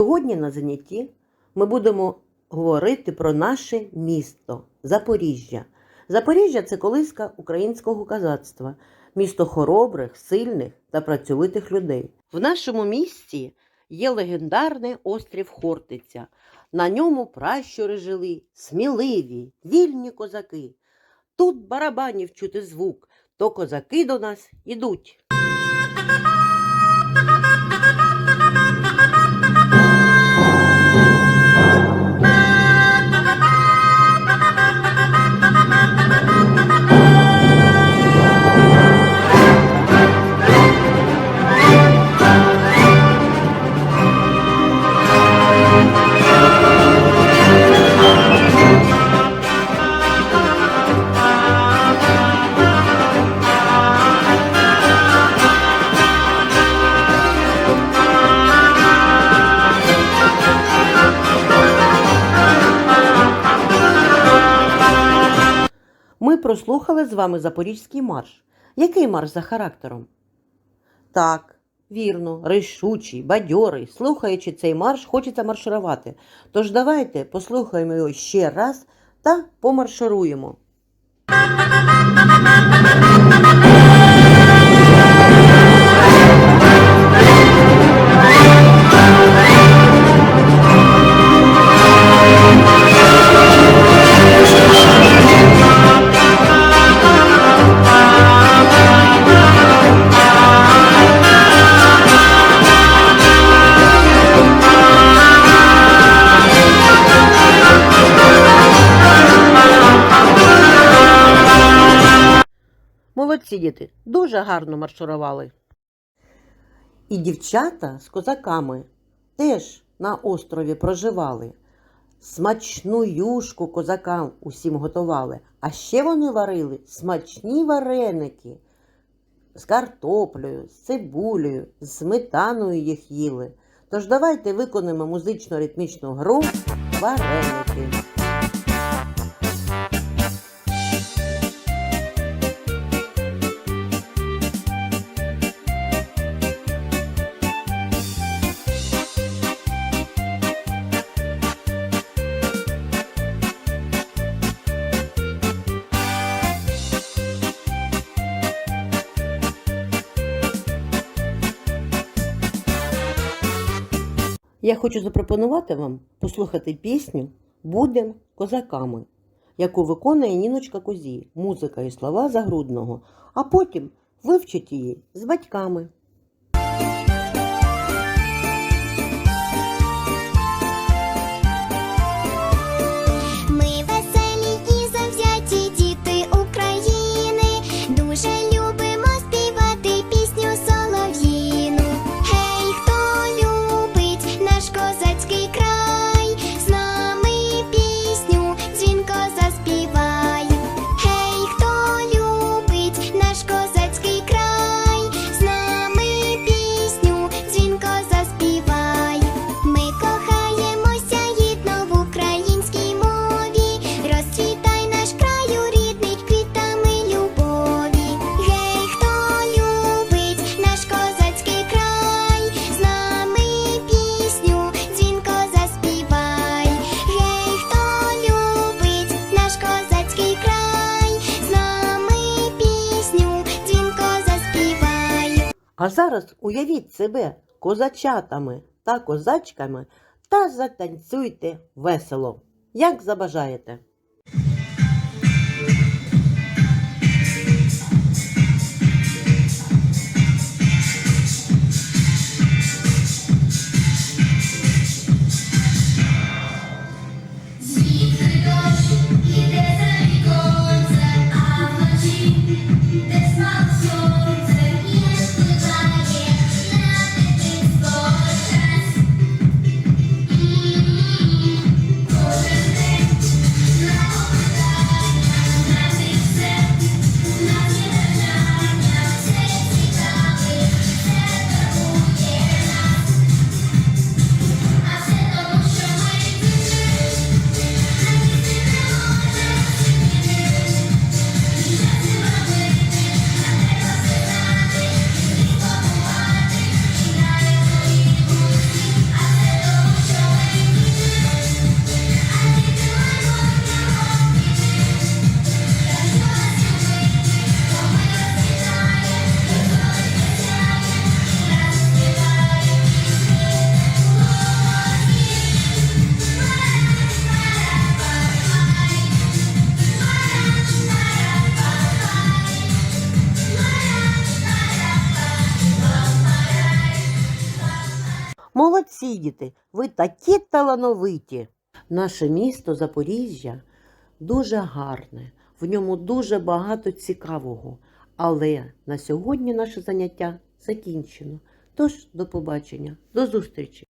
Сьогодні на занятті ми будемо говорити про наше місто Запоріжжя. Запоріжжя це колиска українського козацтва, місто хоробрих, сильних та працьовитих людей. В нашому місті є легендарний острів Хортиця. На ньому пращури жили, сміливі, вільні козаки. Тут барабанів чути звук, то козаки до нас ідуть. Прослухали з вами Запорізький марш. Який марш за характером? Так, вірно, рішучий, бадьорий. Слухаючи цей марш, хочеться марширувати. Тож давайте послухаємо його ще раз та помаршируємо. Молодці діти, дуже гарно марширували. І дівчата з козаками теж на острові проживали. Смачну юшку козакам усім готували, а ще вони варили смачні вареники з картоплею, з цибулею, з сметаною їх їли. Тож давайте виконаємо музично-ритмічну гру вареники. Я хочу запропонувати вам послухати пісню Будем козаками, яку виконує Ніночка Козі, музика і слова Загрудного, а потім вивчити її з батьками. А зараз уявіть себе козачатами та козачками та затанцюйте весело, як забажаєте. Молодці, діти, ви такі талановиті. Наше місто Запоріжжя дуже гарне, в ньому дуже багато цікавого. Але на сьогодні наше заняття закінчено. Тож, до побачення, до зустрічі!